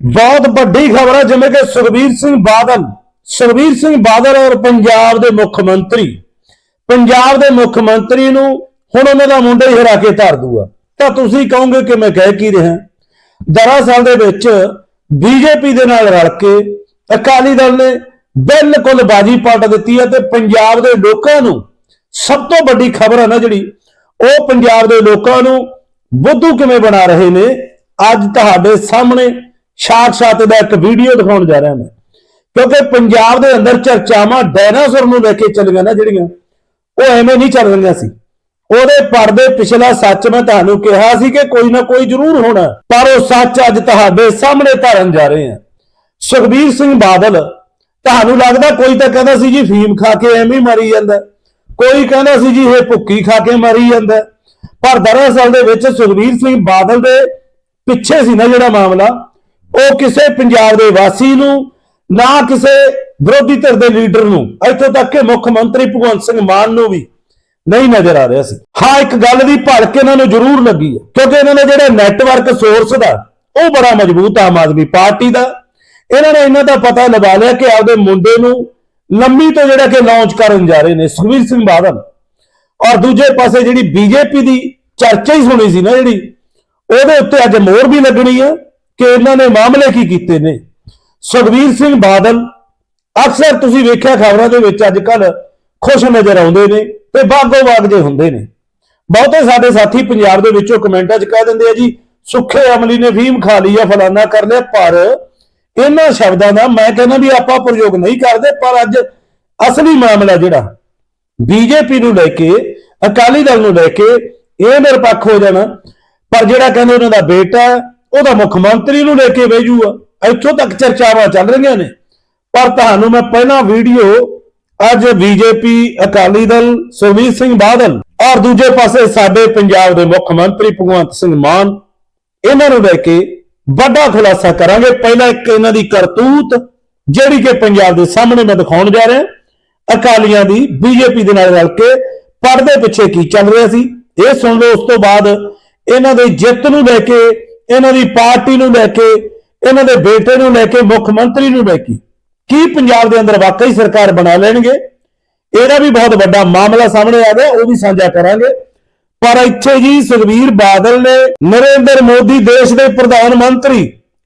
ਬਹੁਤ ਵੱਡੀ ਖਬਰ ਹੈ, ਜਿਵੇਂ ਕਿ ਸੁਖਬੀਰ ਸਿੰਘ ਬਾਦਲ, ਸੁਖਬੀਰ ਸਿੰਘ ਬਾਦਲ ਔਰ ਪੰਜਾਬ ਦੇ ਮੁੱਖ ਮੰਤਰੀ, ਪੰਜਾਬ ਦੇ ਮੁੱਖ ਮੰਤਰੀ ਨੂੰ ਹੁਣ ਉਹਨਾਂ ਦਾ ਮੁੰਡਾ ਹੀ ਹਰਾ ਕੇ ਧਰ ਦੂਗਾ ਤਾਂ ਤੁਸੀਂ ਕਹੋਗੇ ਕਿ ਮੈਂ ਕਹਿ ਕੀ ਰਿਹਾ? ਦਰਅਸਲ ਦੇ ਵਿੱਚ ਬੀਜੇਪੀ ਦੇ ਨਾਲ ਰਲ ਕੇ ਅਕਾਲੀ ਦਲ ਨੇ ਬਿਲਕੁਲ ਬਾਜੀ ਪਲਟ ਦਿੱਤੀ ਹੈ ਤੇ ਪੰਜਾਬ ਦੇ ਲੋਕਾਂ ਨੂੰ ਸਭ ਤੋਂ ਵੱਡੀ ਖਬਰ ਹੈ ਨਾ ਜਿਹੜੀ, ਉਹ ਪੰਜਾਬ ਦੇ ਲੋਕਾਂ ਨੂੰ ਬੁੱਧੂ ਕਿਵੇਂ ਬਣਾ ਰਹੇ ਨੇ, ਅੱਜ ਤੁਹਾਡੇ ਸਾਹਮਣੇ ਸਾਖਸ਼ਾਤ ਦਾ ਇੱਕ ਵੀਡੀਓ ਦਿਖਾਉਣ ਜਾ ਰਿਹਾ ਮੈਂ। ਕਿਉਂਕਿ ਪੰਜਾਬ ਦੇ ਅੰਦਰ ਚਰਚਾਵਾਂ ਡਾਇਨਾਸੌਰ ਨੂੰ ਲੈ ਕੇ ਚੱਲੀਆਂ ਨਾ ਜਿਹੜੀਆਂ, ਉਹ ਐਵੇਂ ਨਹੀਂ ਚੱਲ ਰਹੀਆਂ ਸੀ। ਉਹਦੇ ਪਰਦੇ ਪਿਛਲਾ ਸੱਚ ਮੈਂ ਤੁਹਾਨੂੰ ਕਿਹਾ ਸੀ ਕਿ ਕੋਈ ਨਾ ਕੋਈ ਜ਼ਰੂਰ ਹੋਣਾ, ਪਰ ਉਹ ਸੱਚ ਅੱਜ ਤੁਹਾਡੇ ਸਾਹਮਣੇ ਧਰਨ ਜਾ ਰਹੇ ਹਾਂ ਸੁਖਬੀਰ ਸਿੰਘ ਬਾਦਲ, ਤੁਹਾਨੂੰ ਲੱਗਦਾ ਕੋਈ ਤਾਂ ਕਹਿੰਦਾ ਸੀ ਜੀ ਫੀਮ ਖਾ ਕੇ ਐਵੇਂ ਹੀ ਮਰੀ ਜਾਂਦਾ। ਕੋਈ ਕਹਿੰਦਾ ਸੀ ਜੀ ਇਹ ਭੁੱਕੀ ਖਾ ਕੇ ਮਰੀ ਜਾਂਦਾ। ਪਰ ਦਰਅਸਲ ਦੇ ਵਿੱਚ ਸੁਖਬੀਰ ਸਿੰਘ ਬਾਦਲ ਦੇ ਪਿੱਛੇ ਸੀ ਨਾ ਜਿਹੜਾ ਮਾਮਲਾ। ਉਹ ਕਿਸੇ ਪੰਜਾਬ ਦੇ ਵਾਸੀ ਨੂੰ, ਨਾ ਕਿਸੇ ਵਿਰੋਧੀ ਧਿਰ ਦੇ ਲੀਡਰ ਨੂੰ, ਇੱਥੋਂ ਤੱਕ ਕਿ ਮੁੱਖ ਮੰਤਰੀ ਭਗਵੰਤ ਸਿੰਘ ਮਾਨ ਨੂੰ ਵੀ ਨਹੀਂ ਨਜ਼ਰ ਆ ਰਿਹਾ ਸੀ। ਹਾਂ, ਇੱਕ ਗੱਲ ਦੀ ਭੜਕ ਇਹਨਾਂ ਨੂੰ ਜ਼ਰੂਰ ਲੱਗੀ ਹੈ, ਕਿਉਂਕਿ ਇਹਨਾਂ ਨੇ ਜਿਹੜਾ ਨੈਟਵਰਕ ਸੋਰਸ ਦਾ, ਉਹ ਬੜਾ ਮਜ਼ਬੂਤ ਆਮ ਆਦਮੀ ਪਾਰਟੀ ਦਾ, ਇਹਨਾਂ ਨੇ ਇਹਨਾਂ ਦਾ ਪਤਾ ਲਗਾ ਲਿਆ ਕਿ ਆਪਦੇ ਮੁੰਡੇ ਨੂੰ ਲੰਮੀ ਤੋਂ ਜਿਹੜਾ ਕਿ ਲਾਂਚ ਕਰਨ ਜਾ ਰਹੇ ਨੇ, ਸੁਖਬੀਰ ਸਿੰਘ ਬਾਦਲ। ਔਰ ਦੂਜੇ ਪਾਸੇ ਜਿਹੜੀ ਬੀਜੇਪੀ ਦੀ ਚਰਚਾ ਹੀ ਸੁਣੀ ਸੀ ਨਾ ਜਿਹੜੀ, ਉਹਦੇ ਉੱਤੇ ਅੱਜ ਮੋਹਰ ਵੀ ਲੱਗਣੀ ਹੈ। ਕਿ ਇਹਨਾਂ ਨੇ ਮਾਮਲੇ ਕੀ ਕੀਤੇ ਨੇ? ਸੁਖਬੀਰ ਸਿੰਘ ਬਾਦਲ, ਅਕਸਰ ਤੁਸੀਂ ਵੇਖਿਆ ਖਬਰਾਂ ਦੇ ਵਿੱਚ ਅੱਜ ਕੱਲ ਖੁਸ਼ ਨਜ਼ਰ ਆਉਂਦੇ ਨੇ ਤੇ ਬਾਗੋ ਬਾਗ ਜੇ ਹੁੰਦੇ ਨੇ। ਬਹੁਤੇ ਸਾਡੇ ਸਾਥੀ ਪੰਜਾਬ ਦੇ ਵਿੱਚੋਂ ਕਮੈਂਟਾਂ 'ਚ ਕਹਿ ਦਿੰਦੇ ਆ ਜੀ, ਸੁੱਖੇ ਅਮਲੀ ਨੇ ਫੀਮ ਖਾ ਲਈ ਆ, ਫਲਾਨਾ ਕਰ ਲਿਆ, ਪਰ ਇਹਨਾਂ ਸ਼ਬਦਾਂ ਦਾ ਮੈਂ ਕਹਿੰਦਾ ਵੀ ਆਪਾਂ ਪ੍ਰਯੋਗ ਨਹੀਂ ਕਰਦੇ, ਪਰ ਅੱਜ ਅਸਲੀ ਮਾਮਲਾ ਜਿਹੜਾ, ਬੀਜੇਪੀ ਨੂੰ ਲੈ ਕੇ, ਅਕਾਲੀ ਦਲ ਨੂੰ ਲੈ ਕੇ ਇਹ ਨਿਰਪੱਖ ਹੋ ਜਾਣਾ। ਪਰ ਜਿਹੜਾ ਕਹਿੰਦੇ ਉਹਨਾਂ ਦਾ ਬੇਟਾ ਉਹਦਾ ਮੁੱਖ ਮੰਤਰੀ ਨੂੰ ਲੈ ਕੇ ਭੇਜੂਗਾ ਇੱਥੋਂ ਤੱਕ ਚਰਚਾਵਾਂ ਚੱਲ ਰਹੀਆਂ ਨੇ। ਪਰ ਤੁਹਾਨੂੰ ਮੈਂ ਪਹਿਲਾਂ ਵੀਡੀਓ ਅੱਜ ਬੀਜੇਪੀ ਅਕਾਲੀ ਦਲ, ਸੁਖਬੀਰ ਸਿੰਘ ਬਾਦਲ ਔਰ ਦੂਜੇ ਪਾਸੇ ਸਾਡੇ ਪੰਜਾਬ ਦੇ ਮੁੱਖ ਮੰਤਰੀ ਭਗਵੰਤ ਸਿੰਘ ਮਾਨ, ਇਹਨਾਂ ਨੂੰ ਲੈ ਕੇ ਵੱਡਾ ਖੁਲਾਸਾ ਕਰਾਂਗੇ। ਪਹਿਲਾਂ ਇੱਕ ਇਹਨਾਂ ਦੀ ਕਰਤੂਤ, ਜਿਹੜੀ ਕਿ ਪੰਜਾਬ ਦੇ ਸਾਹਮਣੇ ਮੈਂ ਦਿਖਾਉਣ ਜਾ ਰਿਹਾ। ਅਕਾਲੀਆਂ ਦੀ, ਬੀਜੇਪੀ ਦੇ ਨਾਲ ਰਲ ਕੇ ਪਰਦੇ ਪਿੱਛੇ ਕੀ ਚੱਲ ਰਿਹਾ ਸੀ, ਇਹ ਸੁਣ ਲਓ। ਉਸ ਤੋਂ ਬਾਅਦ ਇਹਨਾਂ ਦੇ ਜਿੱਤ ਨੂੰ ਲੈ ਕੇ ਇਹਨਾਂ ਦੀ ਪਾਰਟੀ ਨੂੰ ਲੈ ਕੇ, ਇਹਨਾਂ ਦੇ ਬੇਟੇ ਨੂੰ ਲੈ ਕੇ, ਮੁੱਖ ਮੰਤਰੀ ਨੂੰ ਲੈ ਕੇ, ਕੀ ਪੰਜਾਬ ਦੇ ਅੰਦਰ ਵਾਕਈ ਸਰਕਾਰ ਬਣਾ ਲੈਣਗੇ? ਇਹਦਾ ਵੀ ਬਹੁਤ ਵੱਡਾ ਮਾਮਲਾ ਸਾਹਮਣੇ ਆ ਗਿਆ, ਉਹ ਵੀ ਸਾਂਝਾ ਕਰਾਂਗੇ। ਪਰ ਇੱਥੇ ਜੀ ਸੁਖਬੀਰ ਬਾਦਲ ਨੇ ਨਰਿੰਦਰ ਮੋਦੀ ਦੇਸ਼ ਦੇ ਪ੍ਰਧਾਨ ਮੰਤਰੀ,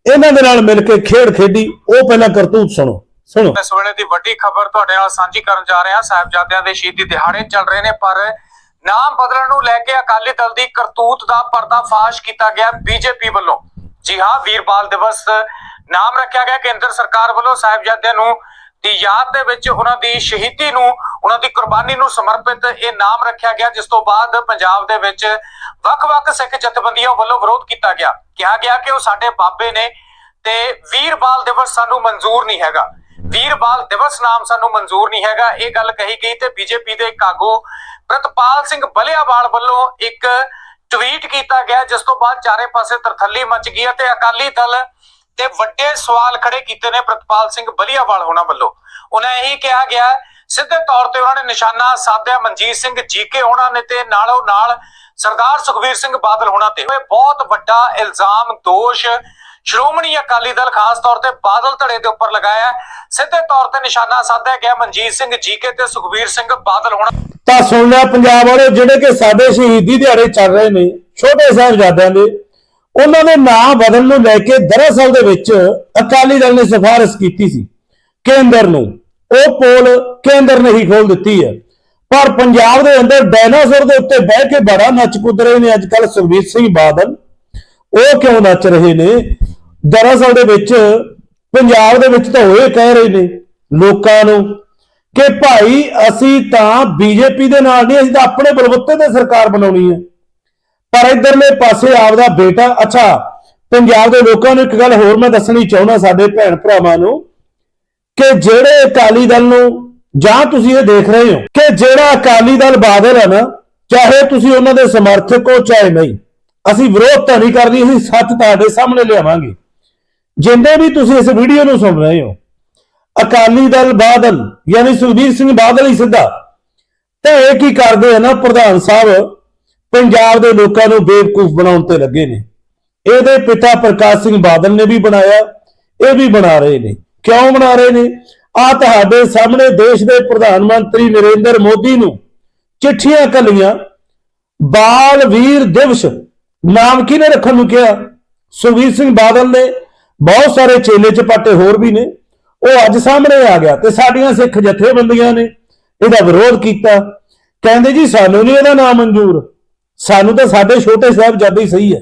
ਇਹਨਾਂ ਦੇ ਨਾਲ ਮਿਲ ਕੇ ਖੇਡ ਖੇਡੀ, ਉਹ ਪਹਿਲਾਂ ਕਰਤੂਤ ਸੁਣੋ ਸੁਣੋ। ਇਸ ਵੇਲੇ ਦੀ ਵੱਡੀ ਖਬਰ ਤੁਹਾਡੇ ਨਾਲ ਸਾਂਝੀ ਕਰਨ ਜਾ ਰਹੇ ਹਾਂ ਸਾਹਿਬਜ਼ਾਦਿਆਂ ਦੇ ਸ਼ਹੀਦੀ ਦਿਹਾੜੇ ਚੱਲ ਰਹੇ ਨੇ, ਪਰ ਨਾਮ ਬਦਲਣ ਨੂੰ ਲੈ ਕੇ ਅਕਾਲੀ ਦਲ ਦੀ ਕਰਤੂਤ ਦਾ ਪਰਦਾਫਾਸ਼ ਕੀਤਾ ਗਿਆ ਬੀਜੇਪੀ ਵੱਲੋਂ। ਜੀ ਹਾਂ, ਵੀਰਬਾਲ ਦਿਵਸ ਨਾਮ ਰੱਖਿਆ ਗਿਆ ਕੇਂਦਰ ਸਰਕਾਰ ਵੱਲੋਂ ਸਾਹਿਬਜ਼ਾਦਿਆਂ ਨੂੰ ਦੀ ਯਾਦ ਦੇ ਵਿੱਚ ਉਹਨਾਂ ਦੀ ਸ਼ਹੀਦੀ ਨੂੰ, ਉਹਨਾਂ ਦੀ ਕੁਰਬਾਨੀ ਨੂੰ ਸਮਰਪਿਤ ਇਹ ਨਾਮ ਰੱਖਿਆ ਗਿਆ, ਜਿਸ ਤੋਂ ਬਾਅਦ ਪੰਜਾਬ ਦੇ ਵਿੱਚ ਵੱਖ-ਵੱਖ ਸਿੱਖ ਜਥੇਬੰਦੀਆਂ ਵੱਲੋਂ ਵਿਰੋਧ ਕੀਤਾ ਗਿਆ। ਕਿਹਾ ਗਿਆ ਕਿ ਉਹ ਸਾਡੇ ਬਾਬੇ ਨੇ ਤੇ ਵੀਰਬਾਲ ਦਿਵਸ ਸਾਨੂੰ ਮਨਜ਼ੂਰ ਨਹੀਂ ਹੈਗਾ। ਵੀਰਬਾਲ ਦਿਵਸ ਨਾਮ ਸਾਨੂੰ ਮਨਜ਼ੂਰ ਨਹੀਂ ਹੈਗਾ। ਇਹ ਗੱਲ ਕਹੀ ਗਈ ਤੇ ਬੀਜੇਪੀ ਦੇ ਇੱਕ ਆਗੂ ਪ੍ਰਤਪਾਲ ਸਿੰਘ ਬਲਿਆਵਾਲ ਵੱਲੋਂ ਇੱਕ ਟਵੀਟ ਕੀਤਾ ਗਿਆ, ਜਿਸ ਤੋਂ ਬਾਅਦ ਚਾਰੇ ਪਾਸੇ ਤਰਥੱਲੀ ਮਚ ਗਈ ਅਤੇ ਅਕਾਲੀ ਦਲ ਤੇ ਵੱਡੇ ਸਵਾਲ ਖੜੇ ਕੀਤੇ ਨੇ ਪ੍ਰਤਪਾਲ ਸਿੰਘ ਬਲਿਆਵਾਲ ਹੋਣਾ ਵੱਲੋਂ। ਉਹਨਾਂ ਇਹੀ ਕਿਹਾ ਗਿਆ, ਸਿੱਧੇ ਤੌਰ ਤੇ ਉਹਨਾਂ ਨੇ ਨਿਸ਼ਾਨਾ ਸਾਧਿਆ ਮਨਜੀਤ ਸਿੰਘ ਜੀਕੇ ਹੋਣਾ ਨੇ ਤੇ ਨਾਲੋਂ ਨਾਲ ਸਰਦਾਰ ਸੁਖਵੀਰ ਸਿੰਘ ਬਾਦਲ ਹੋਣਾ ਤੇ। ਇਹ ਬਹੁਤ ਵੱਡਾ ਇਲਜ਼ਾਮ, ਦੋਸ਼ ਸ਼੍ਰੋਮਣੀ ਅਕਾਲੀ ਦਲ ਖਾਸ ਤੌਰ ਤੇ ਬਾਦਲ ਧੜੇ ਦੇ ਉੱਪਰ ਲਗਾਇਆ ਸਿੱਧੇ ਤੌਰ ਤੇ ਨਿਸ਼ਾਨਾ ਸਾਧਿਆ ਗਿਆ ਮਨਜੀਤ ਸਿੰਘ ਜੀਕੇ ਤੇ ਸੁਖਵੀਰ ਸਿੰਘ ਬਾਦਲ ਹੋਣਾ ਤਾਂ ਸੁਣ ਲਿਆ ਪੰਜਾਬ ਵਾਲੇ, ਜਿਹੜੇ ਕਿ ਸਾਡੇ ਸ਼ਹੀਦੀ ਦਿਹਾੜੇ ਚੱਲ ਰਹੇ ਨੇ, ਛੋਟੇ ਸਾਹਿਬਜ਼ਾਦਿਆਂ ਦੇ, ਉਹਨਾਂ ਦੇ ਨਾਂ ਬਦਲਣ ਨੂੰ ਲੈ ਕੇ ਦਰਅਸਲ ਦੇ ਵਿੱਚ ਅਕਾਲੀ ਦਲ ਨੇ ਸਿਫਾਰਿਸ਼ ਕੀਤੀ ਸੀ। ਕੇਂਦਰ ਨੂੰ, ਉਹ ਪੋਲ ਕੇਂਦਰ ਨੇ ਹੀ ਖੋਲ ਦਿੱਤੀ ਹੈ। ਪਰ ਪੰਜਾਬ ਦੇ ਅੰਦਰ ਡਾਇਨਾਸੌਰ ਦੇ ਉੱਤੇ ਬਹਿ ਕੇ ਬੜਾ ਨੱਚ ਕੁੱਦ ਰਹੇ ਨੇ ਅੱਜ ਕੱਲ ਸੁਖਬੀਰ ਸਿੰਘ ਬਾਦਲ। ਉਹ ਕਿਉਂ ਨੱਚ ਰਹੇ ਨੇ? ਦਰਅਸਲ ਦੇ ਵਿੱਚ ਪੰਜਾਬ ਦੇ ਵਿੱਚ ਤਾਂ ਉਹ ਇਹ ਕਹਿ ਰਹੇ ਨੇ ਲੋਕਾਂ ਨੂੰ ਕਿ ਭਾਈ ਅਸੀਂ ਤਾਂ ਬੀਜੇਪੀ ਦੇ ਨਾਲ ਨਹੀਂ, ਅਸੀਂ ਤਾਂ ਆਪਣੇ ਬਲਬੁੱਤੇ ਤੇ ਸਰਕਾਰ ਬਣਾਉਣੀ ਹੈ। ਪਰ ਇਧਰਲੇ ਪਾਸੇ ਆਪਦਾ ਬੇਟਾ, ਅੱਛਾ, ਪੰਜਾਬ ਦੇ ਲੋਕਾਂ ਨੂੰ ਇੱਕ ਗੱਲ ਹੋਰ ਮੈਂ ਦੱਸਣੀ ਚਾਹੁੰਦਾ ਸਾਡੇ ਭੈਣ ਭਰਾਵਾਂ ਨੂੰ ਕਿ ਜਿਹੜੇ ਅਕਾਲੀ ਦਲ ਨੂੰ ਜਾਂ ਤੁਸੀਂ ਇਹ ਦੇਖ ਰਹੇ ਹੋ ਕਿ ਜਿਹੜਾ ਅਕਾਲੀ ਦਲ ਬਾਦਲ ਹੈ ਨਾ, ਚਾਹੇ ਤੁਸੀਂ ਉਹਨਾਂ ਦੇ ਸਮਰਥਕ ਹੋ ਚਾਹੇ ਨਹੀਂ, ਅਸੀਂ ਵਿਰੋਧ ਤਾਂ ਨਹੀਂ ਕਰਨੀ, ਅਸੀਂ ਸੱਚ ਤੁਹਾਡੇ ਸਾਹਮਣੇ ਲਿਆਵਾਂਗੇ। ਜਿੰਦੇ ਵੀ ਤੁਸੀਂ ਇਸ ਵੀਡੀਓ ਨੂੰ ਸੁਣ ਰਹੇ ਹੋ, ਅਕਾਲੀ ਦਲ ਬਾਦਲ, ਯਾਨੀ ਸੁਖਬੀਰ ਸਿੰਘ ਬਾਦਲ ਹੀ ਸਿੱਧਾ, ਤੇ ਇਹ ਕੀ ਕਰਦੇ ਆ ਨਾ, ਪ੍ਰਧਾਨ ਸਾਹਿਬ ਪੰਜਾਬ ਦੇ ਲੋਕਾਂ ਨੂੰ ਬੇਵਕੂਫ ਬਣਾਉਣ ਤੇ ਲੱਗੇ ਨੇ। ਇਹਦੇ ਪਿਤਾ ਪ੍ਰਕਾਸ਼ ਸਿੰਘ ਬਾਦਲ ਨੇ ਵੀ ਬਣਾਇਆ, ਇਹ ਵੀ ਬਣਾ ਰਹੇ ਨੇ। ਕਿਉਂ ਬਣਾ ਰਹੇ ਨੇ? ਆ ਤੁਹਾਡੇ ਸਾਹਮਣੇ ਦੇਸ਼ ਦੇ ਪ੍ਰਧਾਨ ਮੰਤਰੀ ਨਰਿੰਦਰ ਮੋਦੀ ਨੂੰ ਚਿੱਠੀਆਂ ਕੱਲੀਆਂ, ਬਾਲ ਵੀਰ ਦਿਵਸ, ਨਾਮ ਕਿਹਨੇ ਰੱਖਣ ਨੂੰ ਕਿਹਾ? ਸੁਖਬੀਰ ਸਿੰਘ ਬਾਦਲ ਨੇ ਬਹੁਤ ਸਾਰੇ ਚੇਲੇ ਚਪਾਟੇ ਹੋਰ ਵੀ ਨੇ। ਉਹ ਅੱਜ ਸਾਹਮਣੇ ਆ ਗਿਆ ਤੇ ਸਾਡੀਆਂ ਸਿੱਖ ਜਥੇਬੰਦੀਆਂ ਨੇ ਇਹਦਾ ਵਿਰੋਧ ਕੀਤਾ। ਕਹਿੰਦੇ ਜੀ, ਸਾਨੂੰ ਨਹੀਂ ਇਹਦਾ ਨਾਮ ਮਨਜ਼ੂਰ। ਸਾਨੂੰ ਤਾਂ ਸਾਡੇ ਛੋਟੇ ਸਾਹਿਬਜ਼ਾਦੇ ਹੀ ਸਹੀ ਹੈ।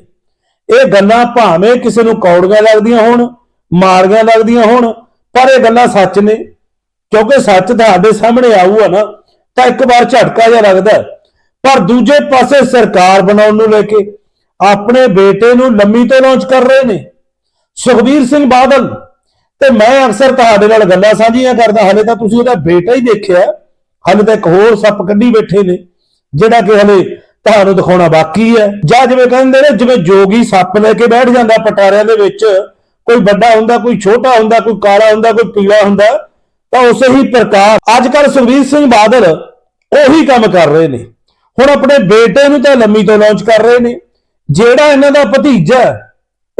ਇਹ ਗੱਲਾਂ ਭਾਵੇਂ ਕਿਸੇ ਨੂੰ ਕੌੜੀਆਂ ਲੱਗਦੀਆਂ ਹੋਣ, ਮਾੜੀਆਂ ਲੱਗਦੀਆਂ ਹੋਣ, ਪਰ ਇਹ ਗੱਲਾਂ ਸੱਚ ਨੇ। ਕਿਉਂਕਿ ਸੱਚ ਤੁਹਾਡੇ ਸਾਹਮਣੇ ਆਊਗਾ ਨਾ, ਤਾਂ ਇੱਕ ਵਾਰ ਝਟਕਾ ਜਿਹਾ ਲੱਗਦਾ ਪਰ ਦੂਜੇ ਪਾਸੇ ਸਰਕਾਰ ਬਣਾਉਣ ਨੂੰ ਲੈ ਕੇ ਆਪਣੇ ਬੇਟੇ ਨੂੰ ਲੰਮੀ ਤੋਂ ਲਾਂਚ ਕਰ ਰਹੇ ਨੇ। ਸੁਖਬੀਰ ਸਿੰਘ ਬਾਦਲ, ਤੇ ਮੈਂ ਅਕਸਰ ਤੁਹਾਡੇ ਨਾਲ ਗੱਲਾਂ ਸਾਂਝੀਆਂ ਕਰਦਾ, ਹਲੇ ਤਾਂ ਤੁਸੀਂ ਉਹਦਾ ਬੇਟਾ ਹੀ ਦੇਖਿਆ, ਹਲੇ ਤਾਂ ਇੱਕ ਹੋਰ ਸੱਪ ਕੱਢੀ ਬੈਠੇ ਨੇ, ਜਿਹੜਾ ਕਿ ਹਲੇ ਤੁਹਾਨੂੰ ਦਿਖਾਉਣਾ ਬਾਕੀ ਹੈ। ਜਾਂ ਜਿਵੇਂ ਕਹਿੰਦੇ ਨੇ, ਜਿਵੇਂ ਜੋਗੀ ਸੱਪ ਲੈ ਕੇ ਬੈਠ ਜਾਂਦਾ ਪਟਾਰਿਆਂ ਦੇ ਵਿੱਚ, ਕੋਈ ਵੱਡਾ ਹੁੰਦਾ, ਕੋਈ ਛੋਟਾ ਹੁੰਦਾ, ਕੋਈ ਕਾਲਾ ਹੁੰਦਾ, ਕੋਈ ਪੀਲਾ ਹੁੰਦਾ, ਤਾਂ ਉਸੇ ਹੀ ਪ੍ਰਕਾਰ ਅੱਜ ਕੱਲ ਸੁਖਬੀਰ ਸਿੰਘ ਬਾਦਲ ਉਹੀ ਕੰਮ ਕਰ ਰਹੇ ਨੇ। ਹੁਣ ਆਪਣੇ ਬੇਟੇ ਨੂੰ ਤਾਂ ਲੰਮੀ ਤੋਂ ਲਾਂਚ ਕਰ ਰਹੇ ਨੇ। ਜਿਹੜਾ ਇਹਨਾਂ ਦਾ ਭਤੀਜਾ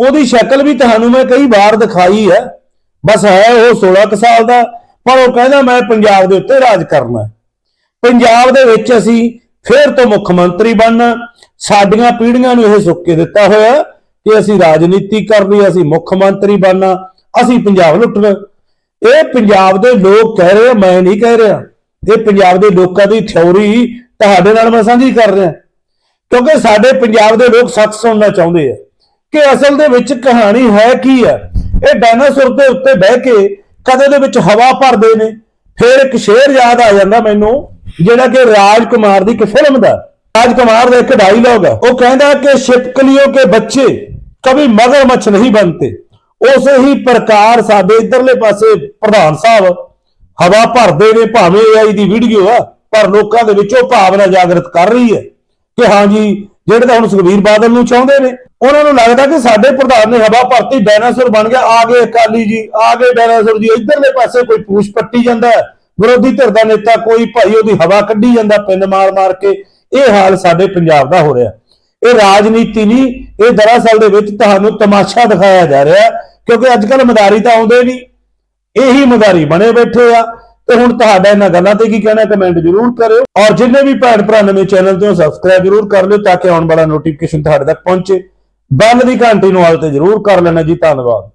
ਉਹਦੀ ਸ਼ਕਲ ਵੀ ਤੁਹਾਨੂੰ ਮੈਂ ਕਈ ਵਾਰ ਦਿਖਾਈ ਹੈ। ਬਸ ਹੈ ਉਹ 16 ਕੁ ਸਾਲ ਦਾ, ਪਰ ਉਹ ਕਹਿੰਦਾ ਮੈਂ ਪੰਜਾਬ ਦੇ ਉੱਤੇ ਰਾਜ ਕਰਨਾ। ਪੰਜਾਬ ਦੇ ਵਿੱਚ ਅਸੀਂ ਫੇਰ ਤੋਂ ਮੁੱਖ ਮੰਤਰੀ ਬਣਨਾ। ਸਾਡੀਆਂ ਪੀੜ੍ਹੀਆਂ ਨੂੰ ਇਹ ਸੁੱਕ ਕੇ ਦਿੱਤਾ ਹੋਇਆ ਕਿ ਅਸੀਂ ਰਾਜਨੀਤੀ ਕਰਨੀ, ਅਸੀਂ ਮੁੱਖ ਮੰਤਰੀ ਬਣਨਾ, ਅਸੀਂ ਪੰਜਾਬ ਲੁੱਟਣਾ। ਇਹ ਪੰਜਾਬ ਦੇ ਲੋਕ ਕਹਿ ਰਹੇ ਆ, ਮੈਂ ਨਹੀਂ ਕਹਿ ਰਿਹਾ। ਇਹ ਪੰਜਾਬ ਦੇ ਲੋਕਾਂ ਦੀ ਥਿਉਰੀ ਤੁਹਾਡੇ ਨਾਲ ਮੈਂ ਸਾਂਝੀ ਕਰ ਰਿਹਾ। ਕਿਉਂਕਿ ਸਾਡੇ ਪੰਜਾਬ ਦੇ ਲੋਕ ਸੱਚ ਸੁਣਨਾ ਚਾਹੁੰਦੇ ਆ। ਕਿ ਅਸਲ ਦੇ ਵਿੱਚ ਕਹਾਣੀ ਹੈ ਕੀ ਹੈ? ਇਹ ਡਾਇਨਾਸੌਰ ਦੇ ਉੱਤੇ ਬਹਿ ਕੇ ਕਦੇ ਦੇ ਵਿੱਚ ਹਵਾ ਭਰਦੇ ਨੇ। ਫਿਰ ਇੱਕ ਸ਼ੇਰ ਯਾਦ ਆ ਜਾਂਦਾ ਮੈਨੂੰ, ਜਿਹੜਾ ਕਿ ਰਾਜ ਕੁਮਾਰ ਦੀ ਇੱਕ ਫਿਲਮ ਦਾ। ਰਾਜ ਕੁਮਾਰ ਦਾ ਇੱਕ ਡਾਇਲੋਗ ਹੈ ਉਹ ਕਹਿੰਦਾ ਕਿ ਸ਼ਿਪਕਲੀਓ ਕੇ ਬੱਚੇ ਕभी ਮਗਰਮੱਛ ਨਹੀਂ ਬਣਤੇ। ਉਸੇ ਹੀ ਪ੍ਰਕਾਰ ਸਾਡੇ ਇਧਰਲੇ ਪਾਸੇ ਪ੍ਰਧਾਨ ਸਾਹਿਬ ਹਵਾ ਭਰਦੇ ਨੇ, ਭਾਵੇਂ ਆਈ ਦੀ ਵੀਡੀਓ ਆ, ਪਰ ਲੋਕਾਂ ਦੇ ਵਿੱਚ ਉਹ ਭਾਵਨਾ ਜਾਗਰਤ ਕਰ ਰਹੀ ਹੈ ਕਿ ਹਾਂਜੀ ਜਿਹੜੇ ਤਾਂ ਹੁਣ ਸੁਖਵੀਰ ਬਾਦਲ ਨੂੰ ਚਾਹੁੰਦੇ ਨੇ ਉਹਨਾਂ ਨੂੰ ਲੱਗਦਾ ਕਿ ਸਾਡੇ ਪ੍ਰਧਾਨ ਨੇ ਹਵਾ ਭਰਤੀ, ਡਾਇਨਾਸੌਰ ਬਣ ਗਿਆ। ਆ ਗਏ ਅਕਾਲੀ ਜੀ, ਆ ਗਏ ਡਾਇਨਾਸੌਰ ਜੀ। ਇਧਰਲੇ ਪਾਸੇ ਕੋਈ ਪੂਛ ਪੱਟੀ ਜਾਂਦਾ ਵਿਰੋਧੀ ਧਿਰ ਦਾ ਨੇਤਾ ਕੋਈ ਭਾਈ ਉਹਦੀ ਹਵਾ ਕੱਢੀ ਜਾਂਦਾ, ਪਿੰਡ ਮਾਰ ਮਾਰ ਕੇ। ਇਹ ਹਾਲ ਸਾਡੇ ਪੰਜਾਬ ਦਾ ਹੋ ਰਿਹਾ। ਇਹ ਰਾਜਨੀਤੀ ਨਹੀਂ, ਇਹ ਦਰਅਸਲ ਦੇ ਵਿੱਚ ਤੁਹਾਨੂੰ ਤਮਾਸ਼ਾ ਦਿਖਾਇਆ ਜਾ ਰਿਹਾ, ਕਿਉਂਕਿ ਅੱਜ ਕੱਲ ਮਦਾਰੀ ਤਾਂ ਆਉਂਦੇ ਨਹੀਂ। ਇਹੀ ਮਦਾਰੀ ਬਣੇ ਬੈਠੇ ਆ। ਤੇ ਹੁਣ ਤੁਹਾਡਾ ਇਹਨਾਂ ਗੱਲਾਂ ਤੇ ਕੀ ਕਹਿਣਾ, ਕਮੈਂਟ ਜ਼ਰੂਰ ਕਰਿਓ। ਔਰ ਜਿੰਨੇ ਵੀ ਭੈਣ ਭਰਾ ਨਵੇਂ ਚੈਨਲ ਤੇ ਸਬਸਕ੍ਰਾਈਬ ਜ਼ਰੂਰ ਕਰ ਲਿਓ, ਤਾਂ ਕਿ ਆਉਣ ਵਾਲਾ ਨੋਟੀਫਿਕੇਸ਼ਨ ਤੁਹਾਡੇ ਤੱਕ ਪਹੁੰਚੇ। ਬੈਲ ਦੀ ਘੰਟੀ ਨੂੰ ਹਾਲ ਤੇ ਜ਼ਰੂਰ ਕਰ ਲੈਣਾ ਜੀ ਧੰਨਵਾਦ।